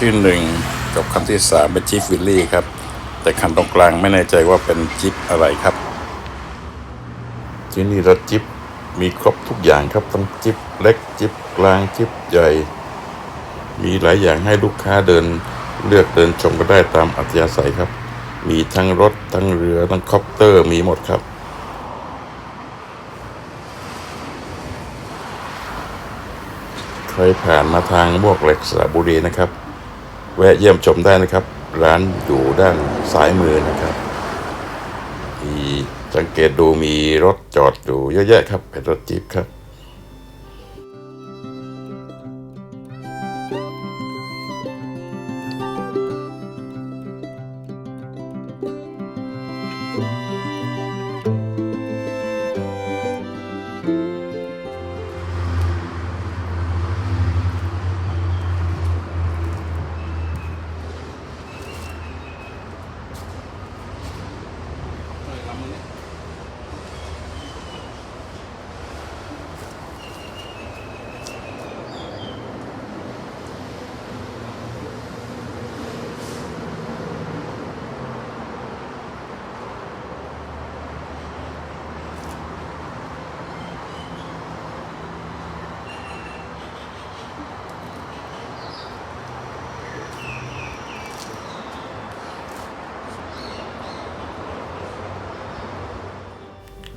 ที่หนึ่งกับคันที่สามเป็นจิฟวิลลี่ครับ แต่คันตรงกลางไม่แน่ใจว่าเป็นจิฟอะไรครับ ที่นี่รถจิฟมีครบทุกอย่างครับทั้งจิฟเล็กจิฟกลางจิฟใหญ่ มีหลายอย่างให้ลูกค้าเดินเลือกเดินชมก็ได้ตามอัธยาศัยครับ มีทั้งรถทั้งเรือทั้งคอปเตอร์มีหมดครับใครผ่านมาทางมวกเหล็กสระบุรีนะครับ แวะเยี่ยมชมได้นะครับ ร้านอยู่ด้านซ้ายมือนะครับมีสังเกตดูมีรถจอดอยู่เยอะแยะครับเป็นรถจี๊ปครับ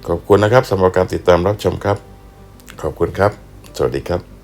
ขอบคุณนะครับสำหรับการติดตามรับชมครับ ขอบคุณครับ สวัสดีครับ